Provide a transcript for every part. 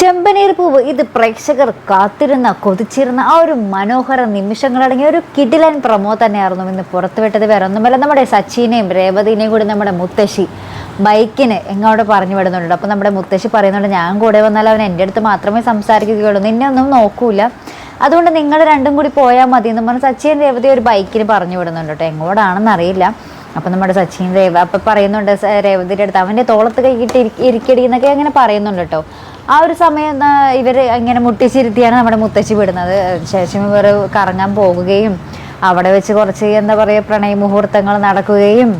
ചെമ്പനീർ പൂവ്. ഇത് പ്രേക്ഷകർ കാത്തിരുന്ന കൊതിച്ചിരുന്ന ആ ഒരു മനോഹര നിമിഷങ്ങളടങ്ങിയ ഒരു കിടിലൻ പ്രമോ തന്നെയായിരുന്നു ഇന്ന് പുറത്തുവിട്ടത്. വേറെ ഒന്നുമല്ല നമ്മുടെ സച്ചിനെയും രേവതിനെയും കൂടി നമ്മുടെ മുത്തശ്ശി ബൈക്കിന് എങ്ങോട്ട് പറഞ്ഞു വിടുന്നുണ്ട്. അപ്പോൾ നമ്മുടെ മുത്തശ്ശി പറയുന്നുണ്ട് ഞാൻ കൂടെ വന്നാൽ അവൻ എന്റെ അടുത്ത് മാത്രമേ സംസാരിക്കുകയുള്ളൂ. നിന്നെ ഒന്നും നോക്കൂല. അതുകൊണ്ട് നിങ്ങൾ രണ്ടും കൂടി പോയാൽ മതി എന്ന് പറഞ്ഞ് സച്ചിൻ രേവതി ഒരു ബൈക്കിന് പറഞ്ഞു വിടുന്നുണ്ട് കേട്ടോ. എങ്ങോട്ടാണെന്ന് അറിയില്ല അപ്പം നമ്മുടെ സച്ചിൻ രേവ അപ്പം പറയുന്നുണ്ട് രേവതിയുടെ അടുത്ത് അവന്റെ തോളത്ത് കൈയിട്ട് ഇരിക്കടി എന്നൊക്കെ അങ്ങനെ പറയുന്നുണ്ട് കേട്ടോ. ആ ഒരു സമയം ഇവർ ഇങ്ങനെ മുട്ടിച്ചിരുത്തിയാണ് നമ്മുടെ മുത്തശ്ശി വിടുന്നത്. ശേഷം ഇവർ കറങ്ങാൻ പോകുകയും അവിടെ വെച്ച് കുറച്ച് എന്താ പറയുക പ്രണയ മുഹൂർത്തങ്ങൾ നടക്കുകയും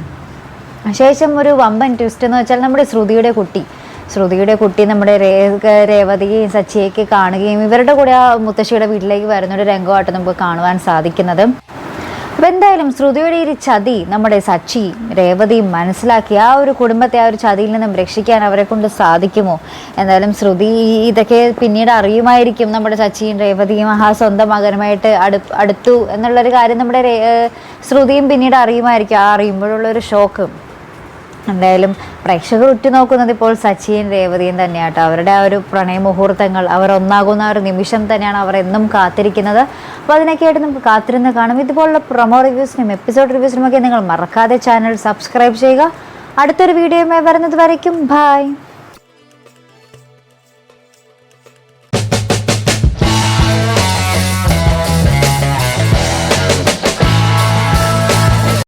ശേഷം ഒരു വമ്പൻ ട്വിസ്റ്റ് എന്ന് വെച്ചാൽ നമ്മുടെ ശ്രുതിയുടെ കുട്ടി. ശ്രുതിയുടെ കുട്ടി നമ്മുടെ രേ രേവതിയെയും സച്ചിയൊക്കെ കാണുകയും ഇവരുടെ കൂടെ ആ മുത്തശ്ശിയുടെ വീട്ടിലേക്ക് വരുന്നൊരു രംഗമായിട്ട് നമുക്ക് കാണുവാൻ സാധിക്കുന്നത്. അപ്പം എന്തായാലും ശ്രുതിയുടെ ഈ ഒരു ചതി നമ്മുടെ സച്ചി രേവതിയും മനസ്സിലാക്കി ആ ഒരു കുടുംബത്തെ ആ ഒരു ചതിയിൽ നിന്നും രക്ഷിക്കാൻ അവരെ കൊണ്ട് സാധിക്കുമോ? എന്തായാലും ശ്രുതി ഇതൊക്കെ പിന്നീട് അറിയുമായിരിക്കും നമ്മുടെ സച്ചിയും രേവതിയും ആ സ്വന്തം മകനുമായിട്ട് അടു അടുത്തു എന്നുള്ളൊരു കാര്യം നമ്മുടെ ശ്രുതിയും പിന്നീട് അറിയുമായിരിക്കും. ആ അറിയുമ്പോഴുള്ളൊരു ഷോക്ക്. എന്തായാലും പ്രേക്ഷകർ ഉറ്റുനോക്കുന്നത് ഇപ്പോൾ സച്ചിയും രേവതിയും തന്നെയാട്ടോ. അവരുടെ ആ ഒരു പ്രണയമുഹൂർത്തങ്ങൾ അവർ ഒന്നാകുന്ന ഒരു നിമിഷം തന്നെയാണ് അവർ എന്നും കാത്തിരിക്കുന്നത്. അപ്പോൾ അതിനൊക്കെയായിട്ട് നമുക്ക് കാത്തിരുന്ന് കാണും. ഇതുപോലുള്ള പ്രൊമോ റിവ്യൂസിനും എപ്പിസോഡ് റിവ്യൂസിനും ഒക്കെ നിങ്ങൾ മറക്കാതെ ചാനൽ സബ്സ്ക്രൈബ് ചെയ്യുക. അടുത്തൊരു വീഡിയോയുമായി വരുന്നത് വരയ്ക്കും. ബായ്